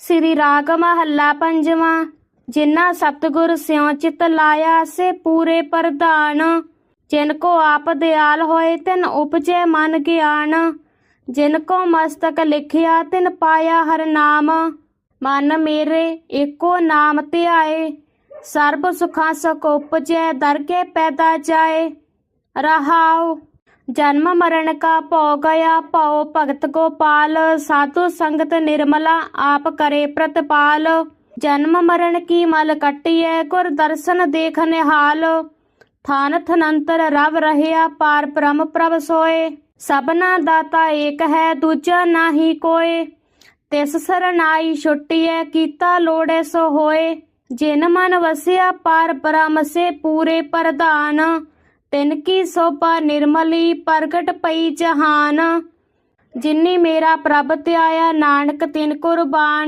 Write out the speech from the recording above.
ਸ੍ਰੀ ਰਾਗ ਮਹੱਲਾ ਪੰਜਵਾਂ, ਜਿਨ੍ਹਾਂ ਸਤਿਗੁਰ ਸਿਉ ਚਿਤ ਲਾਇਆ ਸੇ ਪੂਰੇ ਪ੍ਰਧਾਨ। ਜਿਨ ਕੋ ਆਪ ਦਿਆਲ ਹੋਏ ਤਿਨ ਉਪਜੈ ਮਨ ਗਿਆਨ। ਜਿਨ ਕੋ ਮਸਤਕ ਲਿਖਿਆ ਤਿਨ ਪਾਇਆ ਹਰ ਨਾਮ। ਮਨ ਮੇਰੇ ਏਕੋ ਨਾਮ ਧਿਆਏ, ਸਰਬ ਸੁਖਾਂ ਸੁਖ ਉਪਜੈ ਦਰਗੇ ਪੈਦਾ ਜਾਏ। ਰਹਾਉ ਜਨਮ ਮਰਨ ਕਾ ਭਉ ਗਿਆ ਭਉ ਭਗਤ ਗੋਪਾਲ, ਸਾਧੂ ਸੰਗਤ ਨਿਰਮਲਾ, ਆਪ ਕਰੇ ਪ੍ਰਤਪਾਲ। ਜਨਮ ਮਰਨ ਕੀ ਮਲ ਕੱਟਿਐ, ਗੁਰ ਦਰਸ਼ਨ ਦੇਖ ਨਿਹਾਲ। ਥਾਨ ਥਨੰਤਰ ਰਵ ਰਹਿਆ, ਪਾਰ ਬ੍ਰਹਮ ਪ੍ਰਭ ਸੋਏ। ਸਭਨਾ ਦਾਤਾ ਏਕ ਹੈ, ਦੂਜਾ ਨਾਹੀ ਕੋਏ। ਤਿਸ ਸਰਨਾਈ ਛੁੱਟੀਐ, ਕੀਤਾ ਲੋੜੇ ਸੋ ਹੋਏ। ਜਿਨ ਮਨ ਵਸਿਆ, ਪਾਰ ਬ੍ਰਹਮ ਸੇ ਪੂਰੇ ਪ੍ਰਧਾਨ। ਤਿਨ ਕੀ ਸੋਭਾ ਨਿਰਮਲੀ ਪ੍ਰਗਟ ਪਈ ਜਹਾਨ। ਜਿਨੀ ਮੇਰਾ ਪ੍ਰਭ ਧਿਆਇਆ ਨਾਨਕ ਤਿਨ ਕੁਰਬਾਨ।